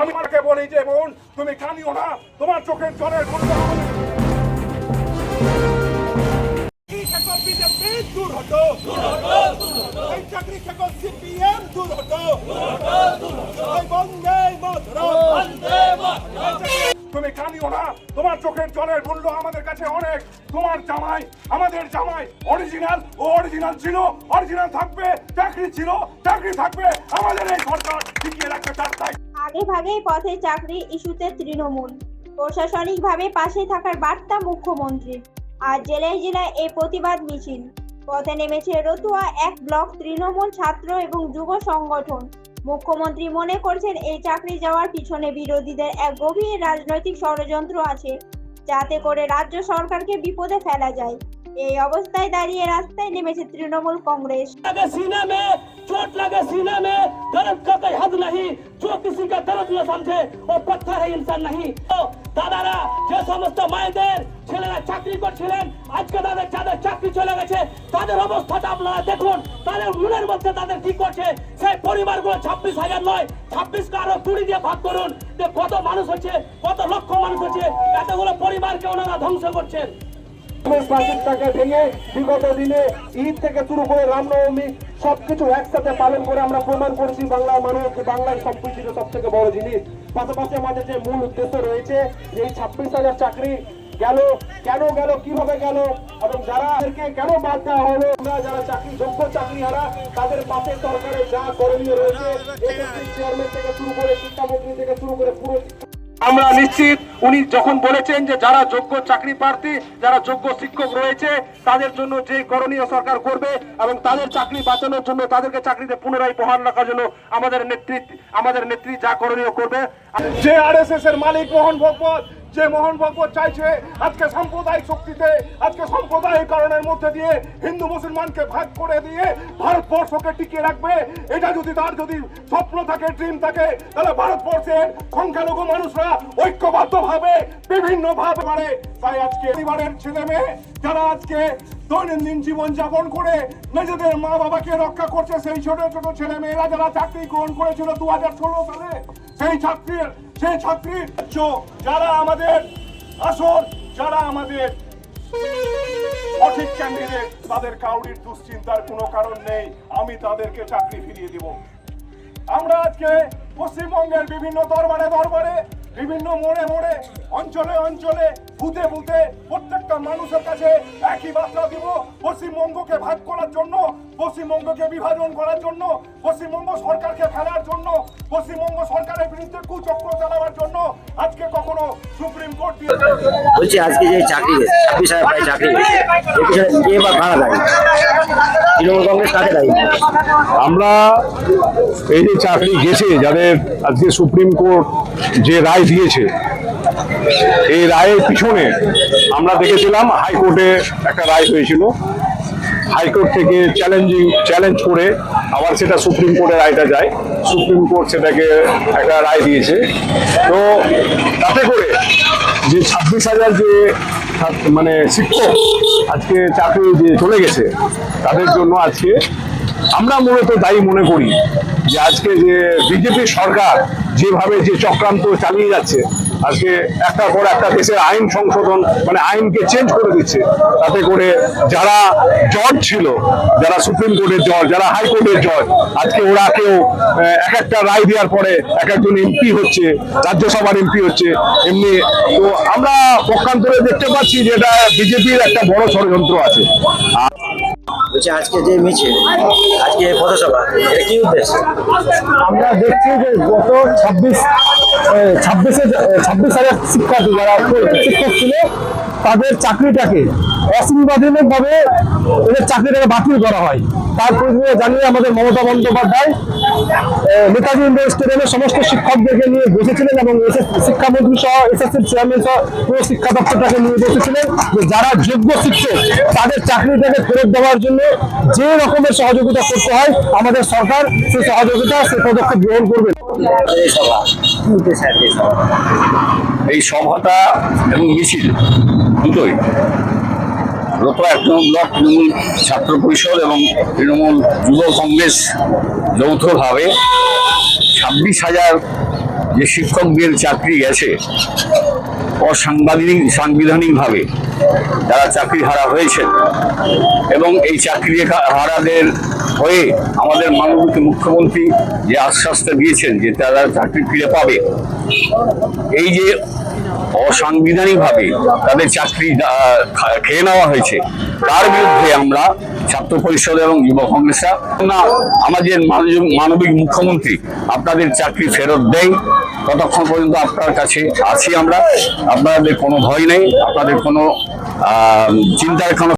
আমি মাকে বলি যে বোন, তুমি কানিও না, তোমার চোখের জলের চাকরি খেকো তুমি কানিও না, তোমার চোখের জলের মূল্য আমাদের কাছে অনেক। তোমার জামাই, আমাদের জামাই অরিজিনাল ও অরিজিনাল ছিল অরিজিনাল থাকবে, চাকরি ছিল, চাকরি থাকবে। আমাদের এই সরকার টিকিয়ে রাখতে চার আগে ভাগেই পথে চাকরি ইস্যুতে তৃণমূল। প্রশাসনিকভাবে পাশে থাকার বার্তা মুখ্যমন্ত্রীর। আর জেলায় জেলায় এই প্রতিবাদ মিছিল। পথে নেমেছে রতুয়া এক ব্লক তৃণমূল ছাত্র এবং যুব সংগঠন। মুখ্যমন্ত্রী মনে করছেন এই চাকরি যাওয়ার পিছনে বিরোধীদের এক গভীর রাজনৈতিক ষড়যন্ত্র আছে, যাতে করে রাজ্য সরকারকে বিপদে ফেলা যায়। এই অবস্থায় দাঁড়িয়ে রাস্তায় নেমেছে তৃণমূল কংগ্রেস लगे सीने में चोट लगे सीने में दर्द का कोई हद नहीं जो किसी का दर्द न समझे वो पत्थर है इंसान नहीं তো দাদারা যে সমস্ত মায়েদের ছেলেরা চাকরি করছিলেন আজকে তাদের যাদের চাকরি চলে গেছে তাদের অবস্থাটা আপনারা দেখুন তাদের মনের মধ্যে তাদের কি করছে সেই পরিবারগুলো ছাব্বিশ হাজার নয় ছাব্বিশকে আরো কুড়ি দিয়ে ভাগ করুন যে কত মানুষ হচ্ছে কত লক্ষ মানুষ হচ্ছে এতগুলো পরিবারকে ওনারা ধ্বংস করছেন ছাব্বিশ হাজার চাকরি গেল, কেন গেল, কীভাবে গেল, এবং যারা কেন বাদ যারা চাকরি, যোগ্য চাকরি হারা তাদের পাশে সরকারের শুরু করে শিক্ষামন্ত্রী থেকে শুরু করে পুরো আমরা নিশ্চিত উনি যখন বলেছেন যে যারা যোগ্য চাকরি প্রার্থী, যারা যোগ্য শিক্ষক রয়েছে, তাদের জন্য যে করণীয় সরকার করবে এবং তাদের চাকরি বাঁচানোর জন্য তাদেরকে চাকরিতে পুনরায় বহাল রাখার জন্য আমাদের নেতৃত্ব আমাদের নেত্রী যা করণীয় করবে। যে আর এস এস এর মালিক মোহন ভগবত যে মোহন ভগবত চাইছে আজকে সাম্প্রদায়িক শক্তিতে, আজকে সাম্প্রদায়িক কারণের মধ্যে দিয়ে হিন্দু মুসলমানকে ভাগ করে দিয়ে ভারতবর্ষকে টিকিয়ে রাখবে। এটা যদি তার যদি স্বপ্ন থাকে ড্রিম থাকে, তাহলে ভারতবর্ষের সংখ্যালঘু মানুষরা ঐক্যবদ্ধ ভাবে বিভিন্ন ভাবে পারে। তাই আজকে পরিবারের ছেলে মেয়ে যারা আজকে দৈনন্দিন জীবন যাপন করে নিজেদের মা বাবাকে রক্ষা করছে, সেই ছোট ছোট ছেলে মেয়েরা যারা চাকরি গ্রহণ করেছিল দু হাজার ষোলো সালে সেই চাকরির সেই চাকরির চো- যারা আমাদের আসল, যারা আমাদের সঠিক ক্যান্ডিডেট তাদের কাউরির দুশ্চিন্তার কোনো কারণ নেই। আমি তাদেরকে চাকরি ফিরিয়ে দিব। আমরা আজকে পশ্চিমবঙ্গের বিভিন্ন দরবারে দরবারে, বিভিন্ন মোড়ে মোড়ে, অঞ্চলে অঞ্চলে, বুথে বুথে প্রত্যেকটা মানুষের কাছে একই বার্তা দিব। পশ্চিমবঙ্গকে ভাগ করার জন্য, পশ্চিমবঙ্গকে বিভাজন করার জন্য, পশ্চিমবঙ্গ সরকারকে ফেলার জন্য, পশ্চিমবঙ্গ সরকারের কুচক্র চালাবার জন্য আজকে কখনো সুপ্রিম কোর্ট দিয়ে বলছি আজকে যে চাকরি গেছে ছাব্বিশ হাজার প্রায় চাকরি কে বা কারা দায়ী? তৃণমূল কংগ্রেস কাকে দায়ী? আমরা এই যে চাকরি গেছে যাদের আজকে সুপ্রিম কোর্ট যে রায় দিয়েছে এই রায়ের পিছনে আমরা দেখেছিলাম হাইকোর্টে একটা রায় হয়েছিল। হাইকোর্ট থেকে চ্যালেঞ্জিং চ্যালেঞ্জ করে আবার সেটা সুপ্রিম কোর্টের রায়টা যায়। সুপ্রিম কোর্ট সেটাকে একটা রায় দিয়েছে। তো তাতে করে যে ছাব্বিশ হাজার যে মানে শিক্ষক আজকে চাকরি যে চলে গেছে, তাদের জন্য আজকে আমরা মূলত দায়ী মনে করি যে আজকে যে বিজেপি সরকার যেভাবে যে চক্রান্ত চালিয়ে যাচ্ছে আজকে একটার পর একটা দেশের আইন সংশোধন মানে আইনকে চেঞ্জ করে দিচ্ছে। তাতে করে যারা জজ ছিল যারা সুপ্রিম কোর্টের জজ যারা হাইকোর্টের জজ আজকে ওরা কেউ এক একটা রায় দেওয়ার পরে এক একজন এমপি হচ্ছে রাজ্যসভার এমপি হচ্ছে এমনি। তো আমরা পক্ষান্তরে দেখতে পাচ্ছি যে এটা বিজেপির একটা বড় ষড়যন্ত্র আছে। বলছি আজকে যে মিছিল আজকে পথসভা এটা কি উদ্দেশ্য? আমরা দেখছি যে গত ছাব্বিশ ছাব্বিশে ছাব্বিশ হাজার শিক্ষার্থী যারা শিক্ষক ছিল, তাদের চাকরিটাকে অসাংবিধানিক ভাবে এদের চাকরিটাকে বাতিল করা হয়। তার প্রতিক্রিয়া জানিয়ে আমাদের মমতা বন্দ্যোপাধ্যায় নেতাজি ইন্ডোর স্টেডিয়ামে সমস্ত শিক্ষকদেরকে নিয়ে বসেছিলেন এবং শিক্ষামন্ত্রী সহ এসএসসির চেয়ারম্যান সহ পুরো শিক্ষা দপ্তরটাকে নিয়ে বসেছিলেন যে যারা যোগ্য শিক্ষক, তাদের চাকরিটাকে ফেরত দেওয়ার জন্য যে রকমের সহযোগিতা করতে হয়, আমাদের সরকার সেই সহযোগিতা, সেই পদক্ষেপ গ্রহণ করবে। উদ্দেশ্য স্যার, এই সভা। এই সভাটা এবং মিছিল দুটোই। রতুয়া এক ব্লক তৃণমূল ছাত্র পরিষদ এবং তৃণমূল যুব কংগ্রেস যৌথভাবে ছাব্বিশ হাজার যে শিক্ষকদের চাকরি গেছে অসাংবিধানিক সাংবিধানিকভাবে যারা চাকরি হারা হয়েছেন এবং এই চাকরি হারাদের হয়ে আমাদের মাননীয় মুখ্যমন্ত্রী যে আশ্বাসটা দিয়েছেন যে তারা চাকরি ফিরে পাবে, এই যে অসাংবিধানিকভাবে তাদের চাকরি খেয়ে নেওয়া হয়েছে, তার বিরুদ্ধে আমরা ছাত্র পরিষদ এবং যুব কংগ্রেসরা না আমাদের মানবিক মুখ্যমন্ত্রী আপনাদের চাকরি ফেরত দেয়, ততক্ষণ পর্যন্ত আপনার কাছে আছি আমরা। আপনাদের কোনো ভয় নেই আপনাদের কোনো চিন্তার কোনো